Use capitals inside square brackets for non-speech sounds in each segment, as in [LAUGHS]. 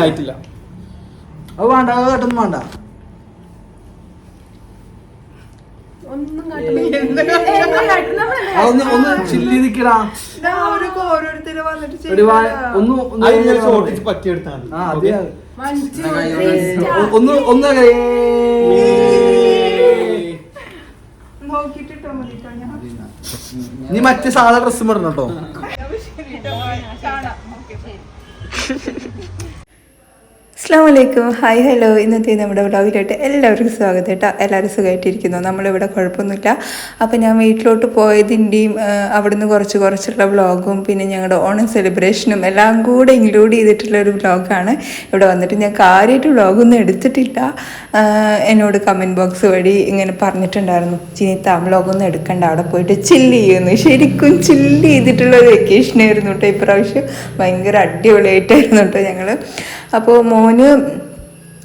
ആയിട്ടില്ല ആയിട്ടില്ല അത് വേണ്ട അത് കേട്ടൊന്നും വേണ്ട അതൊന്ന് ഒന്ന് ചില്ലി നിക്കടാ ഒന്ന് ഒന്ന് പറ്റിയെടുത്താൽ. ഒന്ന് ഒന്ന്. നീ മറ്റേ സാധാ ഡ്രസ്സും ഇടണം കേട്ടോ കാണാം. Okay, bye. അസ്സാം വലൈക്കും ഹായ് ഹലോ. ഇന്നത്തെ നമ്മുടെ വ്ളോഗിലോട്ട് എല്ലാവർക്കും സ്വാഗതം കേട്ടോ. എല്ലാവരും സുഖമായിട്ടിരിക്കുന്നു നമ്മളിവിടെ കുഴപ്പമൊന്നുമില്ല. അപ്പോൾ ഞാൻ വീട്ടിലോട്ട് പോയതിന്റെയും അവിടുന്ന് കുറച്ച് കുറച്ചുള്ള വ്ളോഗും പിന്നെ ഞങ്ങളുടെ ഓണം സെലിബ്രേഷനും എല്ലാം കൂടെ ഇൻക്ലൂഡ് ചെയ്തിട്ടുള്ള ഒരു വ്ളോഗാണ്. ഇവിടെ വന്നിട്ട് ഞാൻ കാര്യമായിട്ട് വ്ളോഗൊന്നും എടുത്തിട്ടില്ല. എന്നോട് കമന്റ് ബോക്സ് വഴി ഇങ്ങനെ പറഞ്ഞിട്ടുണ്ടായിരുന്നു. ചിനിത്ത വ്ളോഗൊന്നും എടുക്കണ്ട. അവിടെ പോയിട്ട് ചില്ല് ചെയ്യുന്നു. ശരിക്കും ചില്ല് ചെയ്തിട്ടുള്ള വെക്കേഷനായിരുന്നു കേട്ടോ ഇപ്രാവശ്യം. ഭയങ്കര അടിപൊളിയായിട്ടായിരുന്നു കേട്ടോ ഞങ്ങൾ അപ്പോൾ മോന്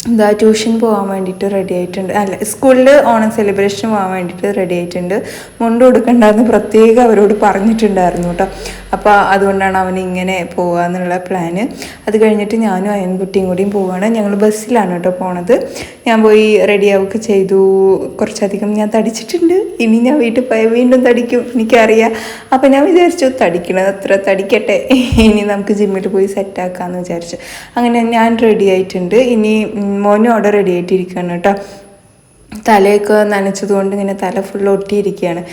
എന്താ ട്യൂഷൻ പോകാൻ വേണ്ടിയിട്ട് റെഡി ആയിട്ടുണ്ട്. അല്ല സ്കൂളിൽ ഓണം സെലിബ്രേഷൻ പോകാൻ വേണ്ടിയിട്ട് റെഡി ആയിട്ടുണ്ട്. മുണ്ട് കൊടുക്കണ്ടെന്ന് പ്രത്യേകം അവരോട് പറഞ്ഞിട്ടുണ്ടായിരുന്നു കേട്ടോ അപ്പോൾ അതുകൊണ്ടാണ് അവൻ ഇങ്ങനെ പോകുക എന്നുള്ള പ്ലാന് അത് കഴിഞ്ഞിട്ട് ഞാനും അയൻകുട്ടിയും കൂടിയും പോവുകയാണ് ഞങ്ങൾ ബസ്സിലാണ് കേട്ടോ പോണത്. ഞാൻ പോയി റെഡി ആവുകയൊക്കെ ചെയ്തു. കുറച്ചധികം ഞാൻ തടിച്ചിട്ടുണ്ട്. ഇനി ഞാൻ വീട്ടിൽ പോയാൽ വീണ്ടും തടിക്കും എനിക്കറിയാം. അപ്പോൾ ഞാൻ വിചാരിച്ചു തടിക്കണത് അത്ര തടിക്കട്ടെ. ഇനി നമുക്ക് ജിമ്മിൽ പോയി സെറ്റാക്കാമെന്ന് വിചാരിച്ചു. അങ്ങനെ ഞാൻ റെഡി ആയിട്ടുണ്ട്. ഇനി മോനും അവിടെ റെഡി ആയിട്ടിരിക്കുകയാണ് കേട്ടോ. തലയൊക്കെ നനച്ചതുകൊണ്ട് ഇങ്ങനെ തല ഫുൾ ഒട്ടിയിരിക്കുകയാണ്.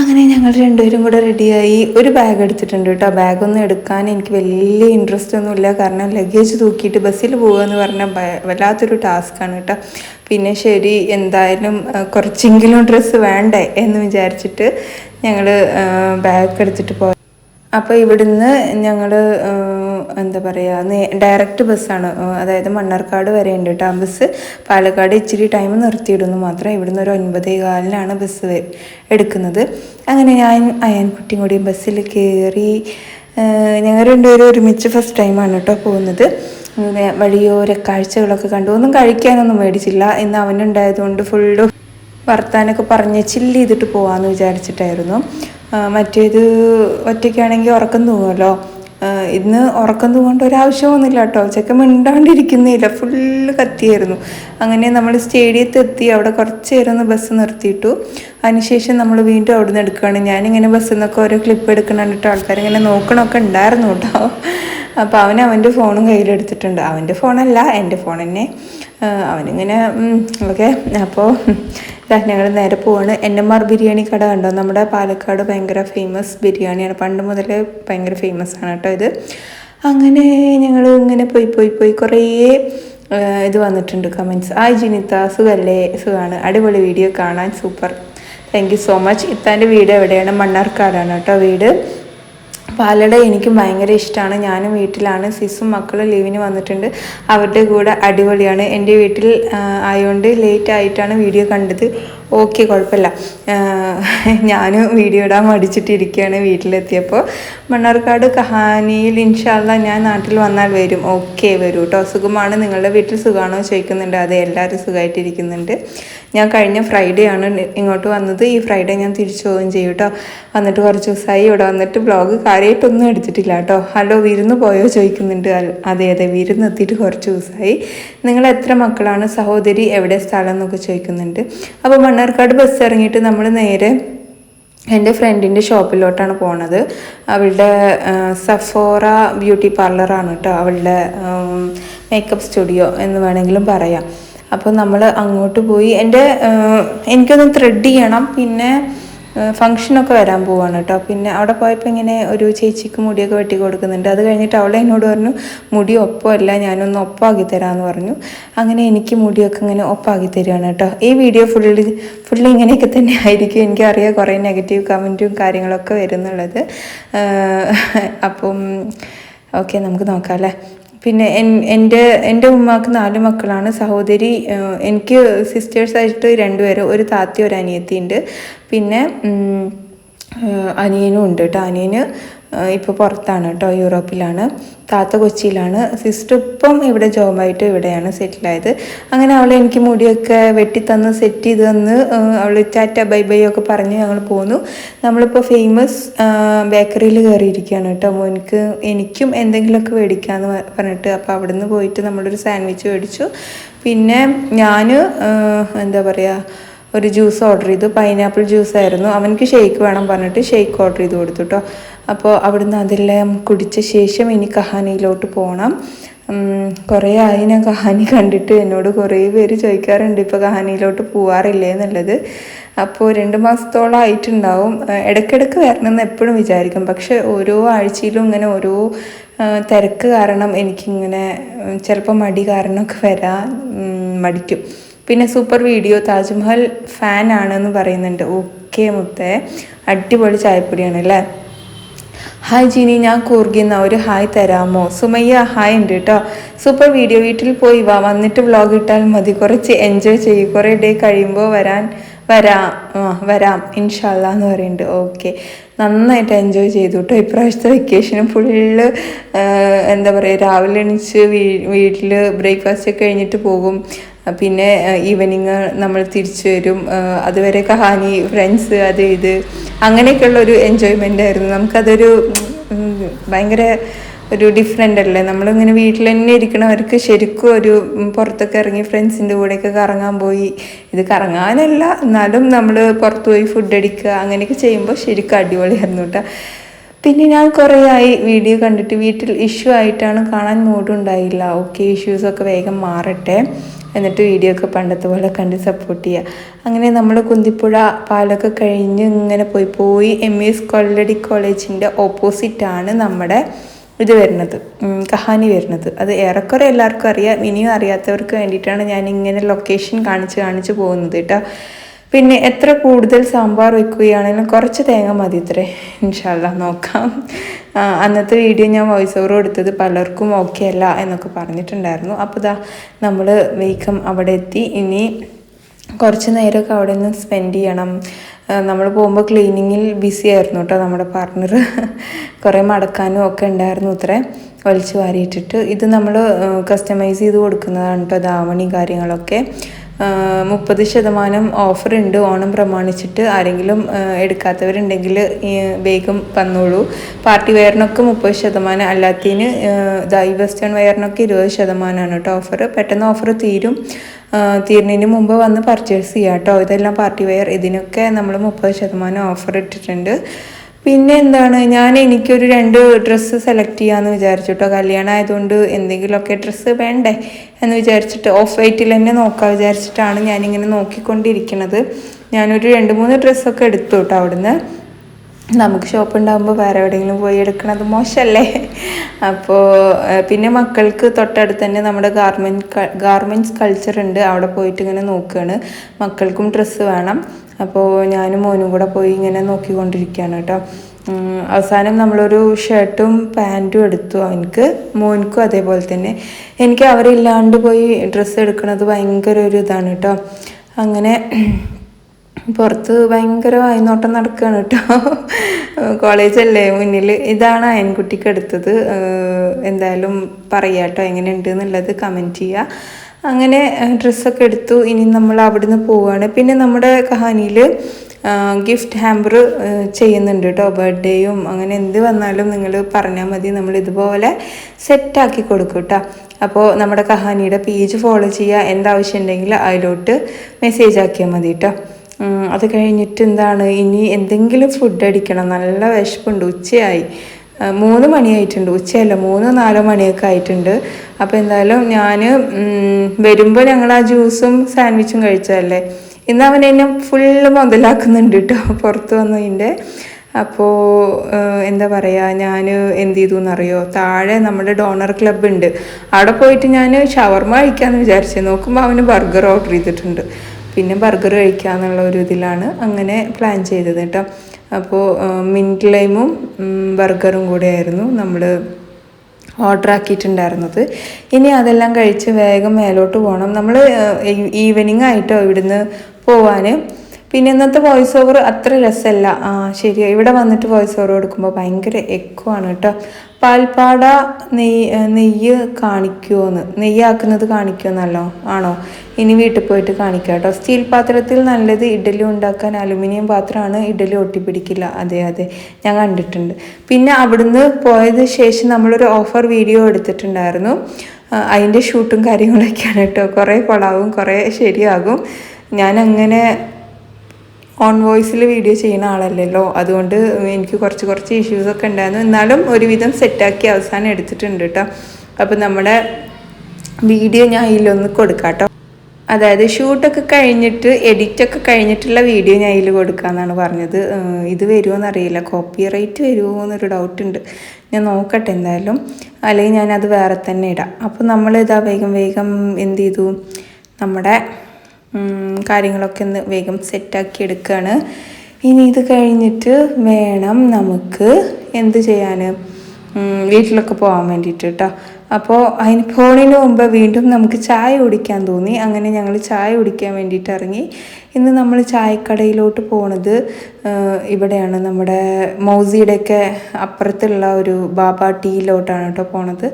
അങ്ങനെ ഞങ്ങൾ രണ്ടുപേരും കൂടെ റെഡിയായി ഒരു ബാഗ് എടുത്തിട്ടുണ്ട് കേട്ടോ. ബാഗൊന്നും എടുക്കാൻ എനിക്ക് വലിയ ഇൻട്രസ്റ്റ് ഒന്നുമില്ല കാരണം ലഗേജ് തൂക്കിയിട്ട് ബസ്സിൽ പോകുക എന്ന് പറഞ്ഞാൽ വല്ലാത്തൊരു ടാസ്ക്കാണ് കേട്ടോ. പിന്നെ ശരി എന്തായാലും കുറച്ചെങ്കിലും ഡ്രസ്സ് വേണ്ടേ എന്ന് വിചാരിച്ചിട്ട് ഞങ്ങൾ ബാഗ് എടുത്തിട്ട് പോയി. അപ്പോൾ ഇവിടുന്ന് ഞങ്ങൾ എന്താ പറയുക ഡയറക്റ്റ് ബസ്സാണ് അതായത് മണ്ണാർക്കാട് വരെ ഉണ്ട് കേട്ടോ ആ ബസ് പാലക്കാട് ഇച്ചിരി ടൈം നിർത്തിയിടുന്നു മാത്രം. ഇവിടുന്ന് ഒരു ഒൻപതേ കാലിനാണ് ബസ് എടുക്കുന്നത്. അങ്ങനെ ഞാൻ അയാൻകുട്ടിയും കൂടി ബസ്സിൽ കയറി ഞങ്ങൾ രണ്ടുപേരും ഒരുമിച്ച് ഫസ്റ്റ് ടൈമാണ് കേട്ടോ പോകുന്നത്. വഴിയോര കാഴ്ചകളൊക്കെ കണ്ടു. ഒന്നും കഴിക്കാനൊന്നും മേടിച്ചില്ല. ഇന്ന് അവനുണ്ടായതുകൊണ്ട് ഫുള്ള് വർത്താനൊക്കെ പറഞ്ഞ് ചില്ല് ചെയ്തിട്ട് പോകാമെന്ന് വിചാരിച്ചിട്ടായിരുന്നു. മറ്റേത് ഒറ്റയ്ക്കാണെങ്കിൽ ഉറക്കം തൂങ്ങുമല്ലോ ആ, ഇന്ന് ഉറക്കം തൂങ്ങേണ്ട ഒരാവശ്യമൊന്നുമില്ല കേട്ടോ. ചെക്കൻ മിണ്ടാണ്ടിരിക്കുന്നില്ല. ഫുള്ള് കത്തിയായിരുന്നു. അങ്ങനെ നമ്മൾ സ്റ്റേഡിയത്തിൽ എത്തി അവിടെ കുറച്ച് നേരം ഒന്ന് ബസ് നിർത്തിയിട്ടു. അതിനുശേഷം നമ്മൾ വീണ്ടും അവിടെ നിന്ന് എടുക്കുകയാണ്. ഞാനിങ്ങനെ ബസ്സിൽ നിന്നൊക്കെ ഓരോ ക്ലിപ്പ് എടുക്കണം കണ്ടിട്ട് ആൾക്കാരിങ്ങനെ നോക്കണമൊക്കെ ഉണ്ടായിരുന്നു കേട്ടോ. അപ്പോൾ അവൻ അവന്റെ ഫോണും കയ്യിലെടുത്തിട്ടുണ്ട് അവന്റെ ഫോണല്ല എന്റെ ഫോൺ തന്നെ അവനിങ്ങനെ ഓക്കെ. അപ്പോൾ ഞങ്ങൾ നേരെ പോവാണ്. എൻ എം ആർ ബിരിയാണി കട കണ്ടോ? നമ്മുടെ പാലക്കാട് ഭയങ്കര ഫേമസ് ബിരിയാണിയാണ്. പണ്ട് മുതലേ ഭയങ്കര ഫേമസ് ആണ് കേട്ടോ ഇത്. അങ്ങനെ ഞങ്ങൾ ഇങ്ങനെ പോയി പോയി പോയി കുറേ ഇത് വന്നിട്ടുണ്ട് കമൻസ് ആ ജിനിത്ത സുഖല്ലേ? സുഖമാണ് അടിപൊളി വീഡിയോ കാണാൻ super thank you so much ഇത്താന്റെ വീട് എവിടെയാണ്? മണ്ണാർക്കാടാണ് കേട്ടോ വീട്. പാലട എനിക്കും ഭയങ്കര ഇഷ്ടമാണ് ഞാനും വീട്ടിലാണ്. സിസും മക്കളും ലീവിന് വന്നിട്ടുണ്ട്. അവരുടെ കൂടെ അടിപൊളിയാണ്. എന്റെ വീട്ടിൽ ആയതുകൊണ്ട് ലേറ്റ് ആയിട്ടാണ് വീഡിയോ കണ്ടത്. ഓക്കെ കുഴപ്പമില്ല. ഞാൻ വീഡിയോ ഇടാൻ മടിച്ചിട്ടിരിക്കുകയാണ് വീട്ടിലെത്തിയപ്പോൾ. മണ്ണാർക്കാട് കഹാനിയിൽ ഇൻഷാല്ല ഞാൻ നാട്ടിൽ വന്നാൽ വരും. ഓക്കെ വരൂ കേട്ടോ സുഖമാണ്. നിങ്ങളുടെ വീട്ടിൽ സുഖമാണോ ചോദിക്കുന്നുണ്ട്. അതെ എല്ലാവരും സുഖമായിട്ടിരിക്കുന്നുണ്ട് ഞാൻ കഴിഞ്ഞ ഫ്രൈഡേ ആണ് ഇങ്ങോട്ട് വന്നത്. ഈ ഫ്രൈഡേ ഞാൻ തിരിച്ചു പോവുകയും ചെയ്യും കേട്ടോ വന്നിട്ട് കുറച്ച് ദിവസമായി ഇവിടെ വന്നിട്ട് ബ്ലോഗ് കാര്യമായിട്ടൊന്നും എടുത്തിട്ടില്ല കേട്ടോ ഹലോ വിരുന്ന് പോയോ ചോദിക്കുന്നുണ്ട്. അതെ അതെ വിരുന്ന് എത്തിയിട്ട് കുറച്ച് ദിവസമായി. നിങ്ങൾ എത്ര മക്കളാണ്? സഹോദരി എവിടെ സ്ഥലം എന്നൊക്കെ ചോദിക്കുന്നുണ്ട്. അപ്പോൾ മണ്ണാർക്കാട് ബസ് ഇറങ്ങിയിട്ട് നമ്മൾ നേരെ എന്റെ ഫ്രണ്ടിന്റെ ഷോപ്പിലോട്ടാണ് പോണത്. അവളുടെ സഫോറ ബ്യൂട്ടി പാർലറാണ് കേട്ടോ അവളുടെ മേക്കപ്പ് സ്റ്റുഡിയോ എന്ന് വേണമെങ്കിലും പറയാം. അപ്പോൾ നമ്മൾ അങ്ങോട്ട് പോയി. എന്റെ എനിക്കൊന്ന് ത്രെഡ് ചെയ്യണം. പിന്നെ ഫങ്ഷനൊക്കെ വരാൻ പോവാണ് കേട്ടോ. പിന്നെ അവിടെ പോയപ്പോൾ ഇങ്ങനെ ഒരു ചേച്ചിക്ക് മുടിയൊക്കെ വെട്ടി കൊടുക്കുന്നുണ്ട്. അത് കഴിഞ്ഞിട്ട് അവളെ എന്നോട് പറഞ്ഞു മുടി ഒപ്പമല്ല ഞാനൊന്ന് ഒപ്പാക്കി തരാമെന്ന് പറഞ്ഞു. അങ്ങനെ എനിക്ക് മുടിയൊക്കെ ഇങ്ങനെ ഒപ്പാക്കി തരികയാണ് കേട്ടോ. ഈ വീഡിയോ ഫുള്ള് ഫുള്ള് ഇങ്ങനെയൊക്കെ തന്നെ ആയിരിക്കും. എനിക്കറിയാം കുറേ നെഗറ്റീവ് കമന്റും കാര്യങ്ങളൊക്കെ വരുന്നുള്ളത്. അപ്പം ഓക്കെ നമുക്ക് നോക്കാം അല്ലേ? പിന്നെ എൻ- എന്റെ എന്റെ ഉമ്മാക്ക് നാല് മക്കളാണ്. സഹോദരി എനിക്ക് സിസ്റ്റേഴ്സായിട്ട് രണ്ടുപേരും ഒരു താത്തി ഒരു അനിയത്തി ഉണ്ട് പിന്നെ അനിയനും ഉണ്ട് കേട്ടോ അനിയന് ഇപ്പോൾ പുറത്താണ് കേട്ടോ യൂറോപ്പിലാണ്. താത്ത കൊച്ചിയിലാണ്. സിസ്റ്റർ ഇപ്പം ഇവിടെ ജോബായിട്ട് ഇവിടെയാണ് സെറ്റിലായത് അങ്ങനെ അവൾ എനിക്ക് മുടിയൊക്കെ വെട്ടിത്തന്ന് സെറ്റ് ചെയ്ത് തന്ന് അവൾ ചാറ്റ ബൈ ബൈ ഒക്കെ പറഞ്ഞ് ഞങ്ങൾ പോന്നു. നമ്മളിപ്പോൾ ഫേമസ് ബേക്കറിയിൽ കയറിയിരിക്കുകയാണ് കേട്ടോ. മോനിക്ക് എനിക്കും എന്തെങ്കിലുമൊക്കെ മേടിക്കാമെന്ന് പറഞ്ഞിട്ട് അപ്പോൾ അവിടെ നിന്ന് പോയിട്ട് നമ്മളൊരു സാൻഡ്വിച്ച് മേടിച്ചു. പിന്നെ ഞാൻ എന്താ പറയുക ഒരു ജ്യൂസ് ഓർഡർ ചെയ്തു. പൈനാപ്പിൾ ജ്യൂസ് ആയിരുന്നു. അവനക്ക് ഷേക്ക് വേണം പറഞ്ഞിട്ട് ഷേക്ക് ഓർഡർ ചെയ്ത് കൊടുത്തു കേട്ടോ അപ്പോൾ അവിടുന്ന് അതെല്ലാം കുടിച്ച ശേഷം ഇനി കഹാനിയിലോട്ട് പോകണം കുറേ ആയി ഞാൻ കഹാനി കണ്ടിട്ട് എന്നോട് കുറേ പേര് ചോദിക്കാറുണ്ട് ഇപ്പോൾ കഹാനിയിലോട്ട് പോവാറില്ലേ എന്നുള്ളത്. അപ്പോൾ രണ്ട് മാസത്തോളം ആയിട്ടുണ്ടാവും. ഇടയ്ക്കിടയ്ക്ക് വരണമെന്ന് എപ്പോഴും വിചാരിക്കും. പക്ഷെ ഓരോ ആഴ്ചയിലും ഇങ്ങനെ ഓരോ തിരക്ക് കാരണം എനിക്കിങ്ങനെ ചിലപ്പോൾ മടി കാരണമൊക്കെ വരാൻ മടിക്കും. പിന്നെ സൂപ്പർ വീഡിയോ താജ്മഹൽ ഫാൻ ആണെന്ന് പറയുന്നുണ്ട്. ഓക്കെ മുത്തേ. അടിപൊളി ചായപ്പൊടിയാണ് അല്ലേ? ഹായ് ജിനി ഞാൻ കൂർഗിന്ന ഒരു ഹായ് തരാമോ? സുമയ്യ ഹായ് ഉണ്ട് കേട്ടോ സൂപ്പർ വീഡിയോ വീട്ടിൽ പോയി വാ. വന്നിട്ട് വ്ളോഗ് ഇട്ടാൽ മതി. കുറച്ച് എൻജോയ് ചെയ്യും. കുറേ ഡേ കഴിയുമ്പോൾ വരാൻ വരാം വരാം. ഇൻഷാല്ല എന്ന് പറയുന്നുണ്ട്. ഓക്കെ നന്നായിട്ട് എൻജോയ് ചെയ്തു കേട്ടോ ഇപ്രാവശ്യത്തെ വെക്കേഷന് ഫുള്ള് എന്താ പറയുക രാവിലെ എണീച്ച് വീ വീട്ടിൽ ബ്രേക്ക്ഫാസ്റ്റ് ഒക്കെ കഴിഞ്ഞിട്ട് പോകും. പിന്നെ ഈവനിങ് നമ്മൾ തിരിച്ചു വരും. അതുവരെ കഹാനി ഫ്രണ്ട്സ് അത് ഇത്. അങ്ങനെയൊക്കെയുള്ള ഒരു എൻജോയ്മെന്റ് ആയിരുന്നു. നമുക്കതൊരു ഭയങ്കര ഒരു ഡിഫറെന്റ് അല്ലേ? നമ്മളിങ്ങനെ വീട്ടിൽ തന്നെ ഇരിക്കണവർക്ക് ശരിക്കും ഒരു പുറത്തൊക്കെ ഇറങ്ങി ഫ്രണ്ട്സിന്റെ കൂടെയൊക്കെ കറങ്ങാൻ പോയി. ഇത് കറങ്ങാനല്ല എന്നാലും നമ്മൾ പുറത്ത് പോയി ഫുഡ് അടിക്കുക അങ്ങനെയൊക്കെ ചെയ്യുമ്പോൾ ശരിക്കും അടിപൊളിയായിരുന്നു കേട്ടോ പിന്നെ ഞാൻ കുറേ ആയി വീഡിയോ കണ്ടിട്ട് വീട്ടിൽ ഇഷ്യൂ ആയിട്ടാണ് കാണാൻ മൂഡുണ്ടായില്ല. ഓക്കെ ഇഷ്യൂസൊക്കെ വേഗം മാറട്ടെ. എന്നിട്ട് വീഡിയോ ഒക്കെ പണ്ടത്തെ പോലെ കണ്ട് സപ്പോർട്ട് ചെയ്യുക അങ്ങനെ നമ്മൾ കുന്തിപ്പുഴ പാലൊക്കെ കഴിഞ്ഞ് ഇങ്ങനെ പോയി പോയി എം എസ് കൊല്ലടി കോളേജിന്റെ ഓപ്പോസിറ്റാണ് നമ്മുടെ ഇത് വരുന്നത്. കഹാനി വരുന്നത്. അത് ഏറെക്കുറെ എല്ലാവർക്കും അറിയാം. ഇനിയും അറിയാത്തവർക്ക് വേണ്ടിയിട്ടാണ് ഞാൻ ഇങ്ങനെ ലൊക്കേഷൻ കാണിച്ച് കാണിച്ച് പോകുന്നത് കേട്ടോ. പിന്നെ എത്ര കൂടുതൽ സാമ്പാർ വെക്കുകയാണെങ്കിലും കുറച്ച് തേങ്ങ മതി ഇത്രേ. ഇൻഷാല്ല നോക്കാം. അന്നത്തെ വീഡിയോ ഞാൻ വോയിസ് ഓവർ കൊടുത്തത് പലർക്കും ഓക്കെ അല്ല എന്നൊക്കെ പറഞ്ഞിട്ടുണ്ടായിരുന്നു. അപ്പോൾ ഇതാ നമ്മൾ വേഗം അവിടെ എത്തി. ഇനി കുറച്ച് നേരമൊക്കെ അവിടെ നിന്ന് സ്പെൻഡ് ചെയ്യണം. നമ്മൾ പോകുമ്പോൾ ക്ലീനിങ്ങിൽ ബിസി ആയിരുന്നു കേട്ടോ നമ്മുടെ പാർട്ണർ കുറേ മടക്കാനും ഒക്കെ ഉണ്ടായിരുന്നു ഇത്രേ. വലിച്ചു വാരിയിട്ടിട്ട്. ഇത് നമ്മൾ കസ്റ്റമൈസ് ചെയ്ത് കൊടുക്കുന്നതാണ് കേട്ടോ ധാവണി കാര്യങ്ങളൊക്കെ. മുപ്പത് ശതമാനം ഓഫർ ഉണ്ട് ഓണം പ്രമാണിച്ചിട്ട് ആരെങ്കിലും എടുക്കാത്തവരുണ്ടെങ്കിൽ വേഗം വന്നോളൂ. പാർട്ടി വെയറിനൊക്കെ മുപ്പത് ശതമാനം അല്ലാത്തതിന് ദൈവ വെസ്റ്റേൺ വെയറിനൊക്കെ ഇരുപത് ശതമാനമാണ് കേട്ടോ ഓഫർ പെട്ടെന്ന് ഓഫർ തീരും. തീരുന്നതിന് മുമ്പ് വന്ന് പർച്ചേസ് ചെയ്യാം കേട്ടോ. ഇതെല്ലാം പാർട്ടി വെയർ. ഇതിനൊക്കെ നമ്മൾ മുപ്പത് ശതമാനം ഓഫർ ഇട്ടിട്ടുണ്ട്. പിന്നെ എന്താണ് ഞാൻ എനിക്കൊരു രണ്ട് ഡ്രസ്സ് സെലക്ട് ചെയ്യാമെന്ന് വിചാരിച്ചു കേട്ടോ കല്യാണം ആയതുകൊണ്ട് എന്തെങ്കിലുമൊക്കെ ഡ്രസ്സ് വേണ്ടേ എന്ന് വിചാരിച്ചിട്ട് ഓഫ് വൈറ്റിൽ തന്നെ നോക്കാം വിചാരിച്ചിട്ടാണ് ഞാനിങ്ങനെ നോക്കിക്കൊണ്ടിരിക്കുന്നത് ഞാനൊരു രണ്ട് മൂന്ന് ഡ്രസ്സൊക്കെ എടുത്തു കേട്ടോ അവിടുന്ന്. നമുക്ക് ഷോപ്പ് ഉണ്ടാകുമ്പോൾ വേറെ എവിടെയെങ്കിലും പോയി എടുക്കണത് മോശമല്ലേ അപ്പോൾ പിന്നെ മക്കൾക്ക് തൊട്ടടുത്ത് തന്നെ നമ്മുടെ ഗാർമെന്റ് ഗാർമെന്റ്സ് കൾച്ചർ ഉണ്ട്. അവിടെ പോയിട്ട് ഇങ്ങനെ നോക്കുകയാണ് മക്കൾക്കും ഡ്രസ്സ് വേണം. അപ്പോൾ ഞാനും മോനും കൂടെ പോയി ഇങ്ങനെ നോക്കിക്കൊണ്ടിരിക്കുകയാണ് കേട്ടോ. അവസാനം നമ്മളൊരു ഷർട്ടും പാന്റും എടുത്തു. അവനക്ക് മോനിക്കും അതേപോലെ തന്നെ. എനിക്ക് അവരില്ലാണ്ട് പോയി ഡ്രസ്സ് എടുക്കുന്നത് ഭയങ്കര ഒരു ഇതാണ് കേട്ടോ. അങ്ങനെ [CLEARS THROAT] പുറത്ത് ഭയങ്കര വായ്നോട്ടം നടക്കുകയാണ് കേട്ടോ. [LAUGHS] കോളേജല്ലേ മുന്നിൽ ഇതാണ് അയൻകുട്ടിക്ക് എടുത്തത്. എന്തായാലും പറയാം കേട്ടോ എങ്ങനെയുണ്ട് എന്നുള്ളത് കമന്റ് ചെയ്യുക. അങ്ങനെ ഡ്രസ്സൊക്കെ എടുത്തു. ഇനി നമ്മൾ അവിടുന്ന് പോവുകയാണ് പിന്നെ നമ്മുടെ കഹാനിയിൽ ഗിഫ്റ്റ് ഹാമ്പർ ചെയ്യുന്നുണ്ട് കേട്ടോ ബർത്ത്ഡേയും അങ്ങനെ എന്ത് വന്നാലും നിങ്ങൾ പറഞ്ഞാൽ മതി. നമ്മൾ ഇതുപോലെ സെറ്റാക്കി കൊടുക്കും കേട്ടോ അപ്പോൾ നമ്മുടെ കഹാനിയുടെ പേജ് ഫോളോ ചെയ്യുക എന്താവശ്യം ഉണ്ടെങ്കിൽ അതിലോട്ട് മെസ്സേജ് ആക്കിയാൽ മതി കേട്ടോ അത് കഴിഞ്ഞിട്ട് എന്താണ്? ഇനി എന്തെങ്കിലും ഫുഡ് അടിക്കണം. നല്ല വിശപ്പുണ്ട്. ഉച്ചയായി. മൂന്ന് മണിയായിട്ടുണ്ട്. ഉച്ചയല്ല മൂന്നോ നാലോ മണിയൊക്കെ ആയിട്ടുണ്ട്. അപ്പോൾ എന്തായാലും ഞാൻ വരുമ്പോൾ ഞങ്ങൾ ആ ജ്യൂസും സാൻഡ്വിച്ചും കഴിച്ചതല്ലേ. ഇന്ന് അവൻ എന്നെ ഫുള്ള് മുതലാക്കുന്നുണ്ട് കേട്ടോ പുറത്ത് വന്നതിന്റെ. അപ്പോൾ എന്താ പറയുക ഞാൻ എന്ത് ചെയ്തു എന്നറിയോ? താഴെ നമ്മുടെ ഡോണർ ക്ലബ്ബ് ഉണ്ട്. അവിടെ പോയിട്ട് ഞാൻ ഷവർമ കഴിക്കാമെന്ന് വിചാരിച്ചത് നോക്കുമ്പോൾ അവന് ബർഗർ ഓർഡർ ചെയ്തിട്ടുണ്ട്. പിന്നെ ബർഗർ കഴിക്കുക എന്നുള്ള ഒരു ഇതിലാണ് അങ്ങനെ പ്ലാൻ ചെയ്തത് കേട്ടോ അപ്പോൾ മിന്റ് ലൈമും ബർഗറും കൂടെ ആയിരുന്നു നമ്മൾ ഓർഡർ ആക്കിയിട്ടുണ്ടായിരുന്നത് ഇനി അതെല്ലാം കഴിച്ച് വേഗം മേലോട്ട് പോകണം നമ്മൾ ഈവനിങ് ആയിട്ടോ ഇവിടുന്ന് പോവാൻ പിന്നെ ഇന്നത്തെ വോയിസ് ഓവർ അത്ര രസമല്ല. ആ ശരി ഇവിടെ വന്നിട്ട് വോയിസ് ഓവർ കൊടുക്കുമ്പോൾ ഭയങ്കര എക്കോ ആണ് കേട്ടോ. പാൽപ്പാട നെയ്യ് നെയ്യ് കാണിക്കുമോന്ന് നെയ്യാക്കുന്നത് കാണിക്കുമെന്നല്ലോ ആണോ? ഇനി വീട്ടിൽ പോയിട്ട് കാണിക്കാം കേട്ടോ. സ്റ്റീൽ പാത്രത്തിൽ നല്ലത് ഇഡലി ഉണ്ടാക്കാൻ അലുമിനിയം പാത്രമാണ്. ഇഡലി ഒട്ടിപ്പിടിക്കില്ല. അതെ അതെ. ഞാൻ കണ്ടിട്ടുണ്ട്. പിന്നെ അവിടുന്ന് പോയത് ശേഷം നമ്മളൊരു ഓഫർ വീഡിയോ എടുത്തിട്ടുണ്ടായിരുന്നു. അതിന്റെ ഷൂട്ടും കാര്യങ്ങളൊക്കെയാണ് കേട്ടോ. കുറേ കൊളാവും കുറേ ശരിയാകും. ഞാൻ അങ്ങനെ ഓൺ വോയിസിൽ വീഡിയോ ചെയ്യുന്ന ആളല്ലല്ലോ. അതുകൊണ്ട് എനിക്ക് കുറച്ച് കുറച്ച് ഇഷ്യൂസൊക്കെ ഉണ്ടായിരുന്നു. എന്നാലും ഒരുവിധം സെറ്റാക്കി അവസാനം എടുത്തിട്ടുണ്ട് കേട്ടോ അപ്പം നമ്മുടെ വീഡിയോ ഞാൻ ഇതിലൊന്ന് കൊടുക്കാം അതായത് ഷൂട്ടൊക്കെ കഴിഞ്ഞിട്ട് എഡിറ്റൊക്കെ കഴിഞ്ഞിട്ടുള്ള വീഡിയോ ഞാൻ ഇതിൽ കൊടുക്കാമെന്നാണ് പറഞ്ഞത്. ഇത് വരുമോ എന്നറിയില്ല കോപ്പി റൈറ്റ് വരുമോ എന്നൊരു ഡൗട്ട് ഉണ്ട്. ഞാൻ നോക്കട്ടെ എന്തായാലും. അല്ലെങ്കിൽ ഞാനത് വേറെ തന്നെ ഇടാം. അപ്പോൾ നമ്മളിതാ വേഗം വേഗം എന്ത് ചെയ്തു? നമ്മുടെ കാര്യങ്ങളൊക്കെ ഒന്ന് വേഗം സെറ്റാക്കി എടുക്കുകയാണ് ഇനി ഇത് കഴിഞ്ഞിട്ട് വേണം നമുക്ക് എന്ത് ചെയ്യാൻ വീട്ടിലൊക്കെ പോകാൻ വേണ്ടിയിട്ട് കേട്ടോ അപ്പോൾ അതിന് പോണതിന് മുമ്പ് വീണ്ടും നമുക്ക് ചായ കുടിക്കാൻ തോന്നി. അങ്ങനെ ഞങ്ങൾ ചായ കുടിക്കാൻ വേണ്ടിയിട്ട് ഇറങ്ങി. ഇന്ന് നമ്മൾ ചായക്കടയിലോട്ട് പോണത് ഇവിടെയാണ്. നമ്മുടെ മൗസിയുടെയൊക്കെ അപ്പുറത്തുള്ള ഒരു ബാബ ടീയിലോട്ടാണ് കേട്ടോ പോണത്.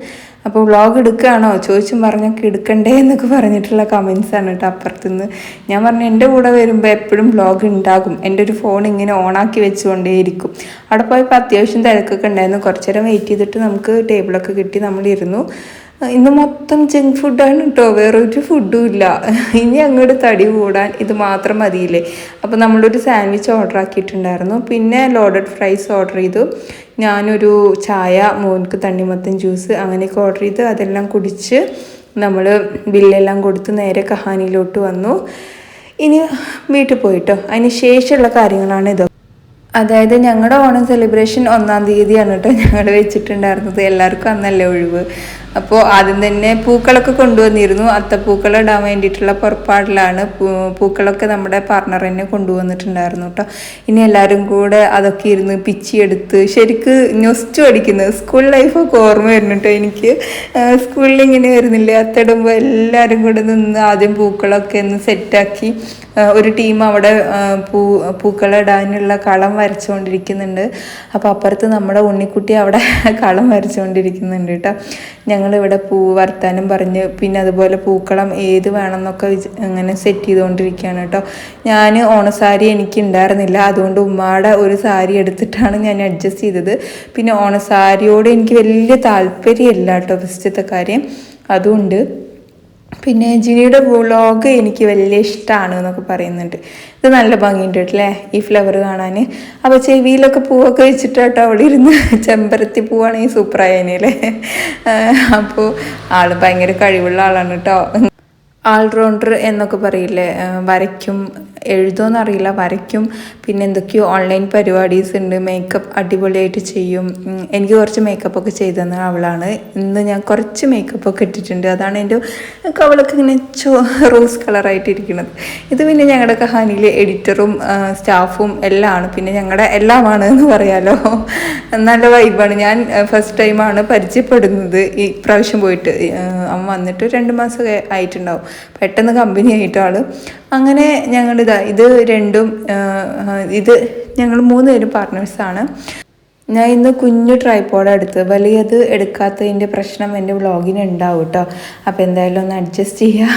അപ്പോൾ വ്ളോഗ് എടുക്കുകയാണോ? ചോദിച്ചും പറഞ്ഞൊക്കെ എടുക്കണ്ടേ എന്നൊക്കെ പറഞ്ഞിട്ടുള്ള കമൻസ് ആണ് കേട്ടോ അപ്പുറത്തുനിന്ന്. ഞാൻ പറഞ്ഞു എന്റെ കൂടെ വരുമ്പോൾ എപ്പോഴും വ്ളോഗ് ഉണ്ടാകും. എന്റെ ഒരു ഫോൺ ഇങ്ങനെ ഓണാക്കി വെച്ചുകൊണ്ടേയിരിക്കും. അവിടെ പോയപ്പോൾ അത്യാവശ്യം തിരക്കൊക്കെ ഉണ്ടായിരുന്നു. കുറച്ചു നേരം വെയിറ്റ് ചെയ്തിട്ട് നമുക്ക് ടേബിളൊക്കെ കിട്ടി. നമ്മളിരുന്നു ഇന്ന് മൊത്തം ജങ്ക് ഫുഡാണ് കേട്ടോ വേറൊരു ഫുഡും ഇല്ല. ഇനി അങ്ങോട്ട് തടി കൂടാൻ ഇത് മാത്രം മതിയില്ലേ? അപ്പോൾ നമ്മളൊരു സാൻഡ്വിച്ച് ഓർഡർ ആക്കിയിട്ടുണ്ടായിരുന്നു. പിന്നെ ലോഡഡ് ഫ്രൈസ് ഓർഡർ ചെയ്തു. ഞാനൊരു ചായ മോൻക്ക് തണ്ണിമത്തൻ ജ്യൂസ് അങ്ങനെയൊക്കെ ഓർഡർ ചെയ്ത്. അതെല്ലാം കുടിച്ച് നമ്മൾ ബില്ലെല്ലാം കൊടുത്ത് നേരെ കഹാനിയിലോട്ട് വന്നു. ഇനി വീട്ടിൽ പോയിട്ടോ. അതിന് ശേഷമുള്ള കാര്യങ്ങളാണ് ഇത്. അതായത് ഞങ്ങളുടെ ഓണം സെലിബ്രേഷൻ ഒന്നാം തീയതിയാണ് കേട്ടോ ഞങ്ങൾ വെച്ചിട്ടുണ്ടായിരുന്നത്. എല്ലാവർക്കും അന്നല്ലേ ഒഴിവ്. അപ്പോൾ ആദ്യം തന്നെ പൂക്കളൊക്കെ കൊണ്ടുവന്നിരുന്നു. അത്തപ്പൂക്കൾ ഇടാൻ വേണ്ടിയിട്ടുള്ള പുറപ്പാടിലാണ് പൂക്കളൊക്കെ നമ്മുടെ പാർട്ണർ തന്നെ കൊണ്ടുവന്നിട്ടുണ്ടായിരുന്നു കേട്ടോ ഇനി എല്ലാവരും കൂടെ അതൊക്കെ ഇരുന്ന് പിച്ചിയെടുത്ത് ശരിക്ക് ന്യൂസ്റ്റ് അടിക്കുന്നത് സ്കൂൾ ലൈഫൊക്കെ ഓർമ്മ വരുന്നു കേട്ടോ എനിക്ക്. സ്കൂളിൽ ഇങ്ങനെ വരുന്നില്ലേ? അത്തടുമ്പോൾ എല്ലാവരും കൂടെ നിന്ന് ആദ്യം പൂക്കളൊക്കെ ഒന്ന് സെറ്റാക്കി ഒരു ടീം അവിടെ പൂ പൂക്കളിടാനുള്ള കളം വരച്ചുകൊണ്ടിരിക്കുന്നുണ്ട്. അപ്പോൾ അപ്പുറത്ത് നമ്മുടെ ഉണ്ണിക്കുട്ടി അവിടെ [LAUGHS] കളം വരച്ചുകൊണ്ടിരിക്കുന്നുണ്ട് കേട്ടോ ഞങ്ങളിവിടെ പൂ വർത്താനം പറഞ്ഞ് പിന്നെ അതുപോലെ പൂക്കളം ഏത് വേണമെന്നൊക്കെ അങ്ങനെ സെറ്റ് ചെയ്തുകൊണ്ടിരിക്കുകയാണ് കേട്ടോ. ഞാൻ ഓണസാരി എനിക്ക് ഉണ്ടായിരുന്നില്ല അതുകൊണ്ട് ഉമ്മയുടെ ഒരു സാരി എടുത്തിട്ടാണ് ഞാൻ അഡ്ജസ്റ്റ് ചെയ്തത്. പിന്നെ ഓണസാരിയോട് എനിക്ക് വലിയ താല്പര്യമില്ല കേട്ടോ ഫസ്റ്റത്തെ കാര്യം. അതുകൊണ്ട് പിന്നെ ജിനിയുടെ വ്ളോഗ് എനിക്ക് വലിയ ഇഷ്ടമാണ് എന്നൊക്കെ പറയുന്നുണ്ട്. ഇത് നല്ല ഭംഗിയുണ്ട് കേട്ടില്ലേ ഈ ഫ്ലവർ കാണാൻ അപ്പോൾ ചെവിയിലൊക്കെ പൂവൊക്കെ വെച്ചിട്ട് കേട്ടോ അവിടെ ഇരുന്ന് ചെമ്പരത്തി പൂവാണെങ്കിൽ സൂപ്പറായതിനല്ലേ അപ്പോൾ ആൾ ഭയങ്കര കഴിവുള്ള ആളാണ് കേട്ടോ. ആൾറൗണ്ടർ എന്നൊക്കെ പറയില്ലേ? വരയ്ക്കും എഴുതുമെന്നറിയില്ല വരയ്ക്കും. പിന്നെ എന്തൊക്കെയോ ഓൺലൈൻ പരിപാടീസ് ഉണ്ട് മേക്കപ്പ് അടിപൊളിയായിട്ട് ചെയ്യും. എനിക്ക് കുറച്ച് മേക്കപ്പ് ഒക്കെ ചെയ്തു തന്ന അവളാണ്. ഇന്ന് ഞാൻ കുറച്ച് മേക്കപ്പ് ഒക്കെ ഇട്ടിട്ടുണ്ട്. അതാണ് എന്റെ അവളൊക്കെ ഇങ്ങനെ ചോ റോസ് കളറായിട്ട് ഇരിക്കുന്നത്. ഇത് പിന്നെ ഞങ്ങളുടെ കഹാനിയിലെ എഡിറ്ററും സ്റ്റാഫും എല്ലാം ആണ്. പിന്നെ ഞങ്ങളുടെ എല്ലാമാണ് എന്ന് പറയാലോ. നല്ല വൈബാണ് ഞാൻ ഫസ്റ്റ് ടൈമാണ് പരിചയപ്പെടുന്നത് ഈ പ്രാവശ്യം പോയിട്ട്. അവൻ വന്നിട്ട് രണ്ട് മാസമൊക്കെ ആയിട്ടുണ്ടാവും. പെട്ടെന്ന് കമ്പനി ആയിട്ട് ആൾ. അങ്ങനെ ഞങ്ങളിതാ ഇത് രണ്ടും ഇത് ഞങ്ങൾ മൂന്ന് പേരും പാർട്ട്നേഴ്സാണ് ഞാൻ ഇന്ന് കുഞ്ഞു ട്രൈപ്പോഡ് എടുത്ത് വലിയത് എടുക്കാത്തതിന്റെ പ്രശ്നം എന്റെ വ്ളോഗിന് ഉണ്ടാവും കേട്ടോ അപ്പോൾ എന്തായാലും ഒന്ന് അഡ്ജസ്റ്റ് ചെയ്യുക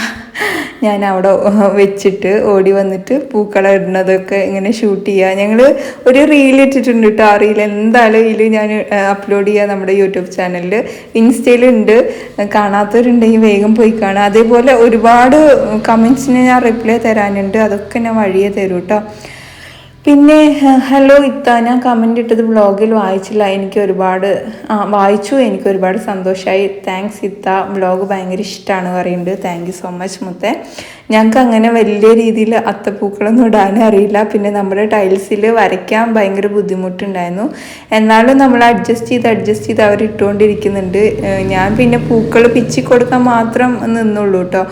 ഞാൻ അവിടെ വെച്ചിട്ട് ഓടി വന്നിട്ട് പൂക്കളം ഇടുന്നതൊക്കെ ഇങ്ങനെ ഷൂട്ട് ചെയ്യുക ഞങ്ങൾ ഒരു റീൽ ഇട്ടിട്ടുണ്ട് കേട്ടോ ആ റീൽ എന്തായാലും ഇതിൽ ഞാൻ അപ്ലോഡ് ചെയ്യുക നമ്മുടെ യൂട്യൂബ് ചാനലിൽ ഇൻസ്റ്റയിലുണ്ട് കാണാത്തവരുണ്ടെങ്കിൽ വേഗം പോയി കാണുക അതേപോലെ ഒരുപാട് കമൻസിന് ഞാൻ റിപ്ലൈ തരാനുണ്ട്. അതൊക്കെ ഞാൻ വഴിയേ തരൂ കേട്ടോ പിന്നെ ഹലോ ഇത്ത ഞാൻ കമന്റ് ഇട്ടത് വ്ളോഗിൽ വായിച്ചില്ല. എനിക്ക് ഒരുപാട് ആ വായിച്ചു. എനിക്ക് ഒരുപാട് സന്തോഷമായി താങ്ക്സ് ഇത്ത. വ്ളോഗ് ഭയങ്കര ഇഷ്ടമാണ് പറയുന്നുണ്ട് താങ്ക് യു സോ മച്ച് മുത്തേ. ഞങ്ങൾക്ക് അങ്ങനെ വലിയ രീതിയിൽ അത്തപ്പൂക്കളൊന്നും ഇടാനും അറിയില്ല. പിന്നെ നമ്മുടെ ടൈൽസിൽ വരയ്ക്കാൻ ഭയങ്കര ബുദ്ധിമുട്ടുണ്ടായിരുന്നു. എന്നാലും നമ്മൾ അഡ്ജസ്റ്റ് ചെയ്ത് അഡ്ജസ്റ്റ് ചെയ്ത് അവർ ഇട്ടുകൊണ്ടിരിക്കുന്നുണ്ട്. ഞാൻ പിന്നെ പൂക്കൾ പിച്ചി കൊടുക്കാൻ മാത്രം നിന്നുള്ളൂ കേട്ടോ.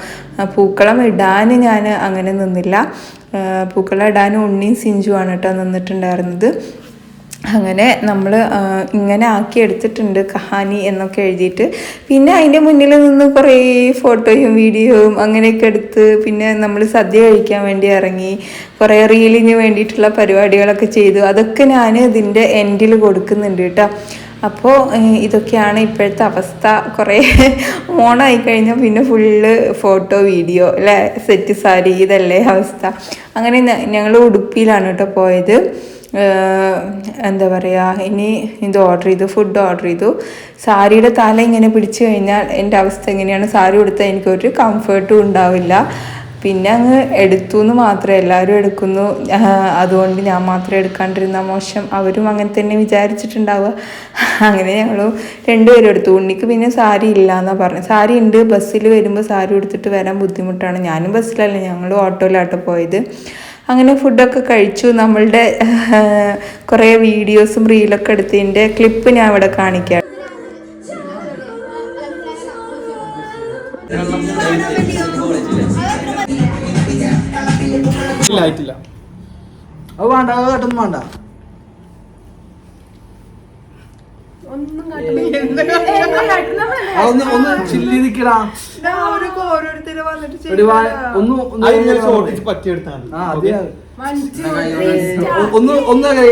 പൂക്കളം ഇടാൻ ഞാൻ അങ്ങനെ നിന്നില്ല. പൂക്കളം ഇടാനും ഉണ്ണിയും സിഞ്ചുമാണ് കേട്ടോ നിന്നിട്ടുണ്ടായിരുന്നത്. അങ്ങനെ നമ്മൾ ഇങ്ങനെ ആക്കി എടുത്തിട്ടുണ്ട് കഹാനി എന്നൊക്കെ എഴുതിയിട്ട്. പിന്നെ അതിന്റെ മുന്നിൽ നിന്ന് കുറേ ഫോട്ടോയും വീഡിയോയും അങ്ങനെയൊക്കെ എടുത്ത് പിന്നെ നമ്മൾ സദ്യ കഴിക്കാൻ വേണ്ടി ഇറങ്ങി കുറേ റീലിന് വേണ്ടിയിട്ടുള്ള പരിപാടികളൊക്കെ ചെയ്തു. അതൊക്കെ ഞാൻ ഇതിന്റെ എൻഡിൽ കൊടുക്കുന്നുണ്ട് കേട്ടോ. അപ്പോൾ ഇതൊക്കെയാണ് ഇപ്പോഴത്തെ അവസ്ഥ. കുറേ ഓണായി കഴിഞ്ഞാൽ പിന്നെ ഫുള്ള് ഫോട്ടോ വീഡിയോ അല്ലേ? സെറ്റ് സാരി ഇതല്ലേ അവസ്ഥ. അങ്ങനെ ഞങ്ങൾ ഉടുപ്പിയിലാണ് കേട്ടോ പോയത്. എന്താ പറയുക ഇനി ഇത് ഓർഡർ ചെയ്തു ഫുഡ് ഓർഡർ ചെയ്തു. സാരിയുടെ തല ഇങ്ങനെ പിടിച്ചു കഴിഞ്ഞാൽ എന്റെ അവസ്ഥ എങ്ങനെയാണ്? സാരി കൊടുത്താൽ എനിക്കൊരു കംഫേർട്ടും ഉണ്ടാവില്ല. പിന്നെ അങ്ങ് എടുത്തു എന്ന് മാത്രമേ എല്ലാവരും എടുക്കുന്നു അതുകൊണ്ട് ഞാൻ മാത്രം എടുക്കാണ്ടിരുന്ന മോശം. അവരും അങ്ങനെ തന്നെ വിചാരിച്ചിട്ടുണ്ടാവുക. അങ്ങനെ ഞങ്ങൾ രണ്ടുപേരും എടുത്തു. ഉണ്ണിക്ക് പിന്നെ സാരി ഇല്ല എന്നാണ് പറഞ്ഞത് സാരി ഉണ്ട്. ബസ്സിൽ വരുമ്പോൾ സാരി എടുത്തിട്ട് വരാൻ ബുദ്ധിമുട്ടാണ്. ഞാനും ബസ്സിലല്ല. ഞങ്ങൾ ഓട്ടോയിലാട്ടോ പോയത്. അങ്ങനെ ഫുഡൊക്കെ കഴിച്ചു. നമ്മളുടെ കുറേ വീഡിയോസും റീലൊക്കെ എടുത്തതിന്റെ ക്ലിപ്പ് ഞാൻ ഇവിടെ കാണിക്കാം. ഇല്ല ആയിട്ടില്ല അത് വേണ്ട അത് കേട്ടൊന്നും വേണ്ട ഒന്നും ഒന്ന് ചില്ലി നിക്കടാ ഒന്ന് പറ്റിയെടുത്താൽ ഒന്ന് ഒന്ന് കൈ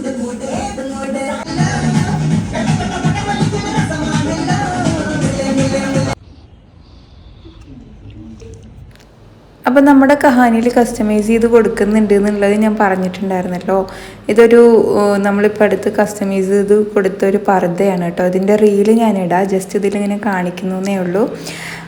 അപ്പം നമ്മുടെ കഹാനിയിൽ കസ്റ്റമൈസ് ചെയ്ത് കൊടുക്കുന്നുണ്ട് എന്നുള്ളത് ഞാൻ പറഞ്ഞിട്ടുണ്ടായിരുന്നല്ലോ. ഇതൊരു നമ്മളിപ്പോൾ അടുത്ത് കസ്റ്റമൈസ് ചെയ്ത് കൊടുത്ത ഒരു പർദ്ദയാണ് കേട്ടോ. ഇതിന്റെ റീൽ ഞാൻ ഇടാം ജസ്റ്റ് ഇതിലിങ്ങനെ കാണിക്കുന്നു എന്നേ ഉള്ളൂ.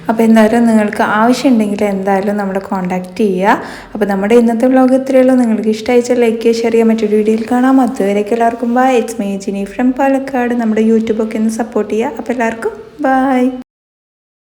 അപ്പോൾ എന്തായാലും നിങ്ങൾക്ക് ആവശ്യമുണ്ടെങ്കിൽ എന്തായാലും നമ്മളെ കോൺടാക്റ്റ് ചെയ്യുക. അപ്പോൾ നമ്മുടെ ഇന്നത്തെ വ്ലോഗ് ഇത്രയേ ഉള്ളൂ നിങ്ങൾക്ക് ഇഷ്ടമായിച്ചാൽ ലൈക്ക് ഷെയർ ചെയ്യുക. മറ്റൊരു വീഡിയോയിൽ കാണാം. അതുവരെ എല്ലാവർക്കും bye it's me Jini from Palakkad. നമ്മുടെ യൂട്യൂബൊക്കെ ഒന്ന് സപ്പോർട്ട് ചെയ്യുക. അപ്പോൾ എല്ലാവർക്കും ബൈ